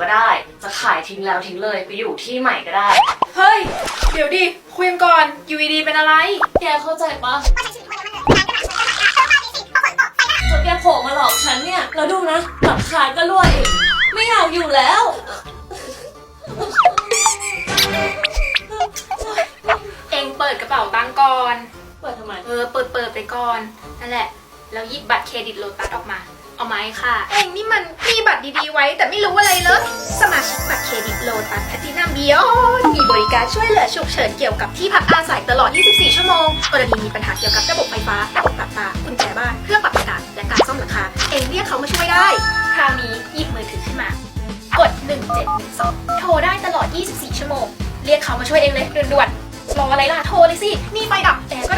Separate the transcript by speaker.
Speaker 1: ก็ได้ จะขายทิ้งแล้วทิ้งเลยไปอยู่ที่ใหม่ก็ได้
Speaker 2: เฮ้ย เดี๋ยวดิ คุยกันก่อนอยู่ดีๆเป็นอะไร
Speaker 1: แกเข้าใจปะจนแกโผล่มาหลอกฉันเนี่ยแล้วดูนะหลังคาก็รั่วอีกไม่อยากอยู่แล้ว
Speaker 2: เองเปิดกระเป๋าตังค์ก่อน
Speaker 1: เปิดทำไม
Speaker 2: เออ เปิดเปิดไปก่อน นั่นแหละ แล้วหยิบบัตรเครดิตโลตัสออกมา เอาไหมค่ะ เองนี่มันมีบัตรดีๆไว้ แต่ไม่รู้อะไรเลย สมาชิกบัตรเครดิตโลตัสแพทินัมเบียมีบริการช่วยเหลือฉุกเฉินเกี่ยวกับที่พักอาศัยตลอด 24 ชั่วโมง กรณีมีปัญหาเกี่ยวกับระบบไฟฟ้าระบบปรับปากุญแจบ้านเครื่องปรับอากาศและการซ่อมหลังคา เองเรียกเขามาช่วยได้ คราวนี้หยิบมือถือขึ้นมา กด 1712 โทรได้ตลอด 24 ชั่วโมง เรียกเขามาช่วยเองเลยด่วนๆรออะไรล่ะ โทรเลยสิ นี่ไฟดับแอร์ก็ดับ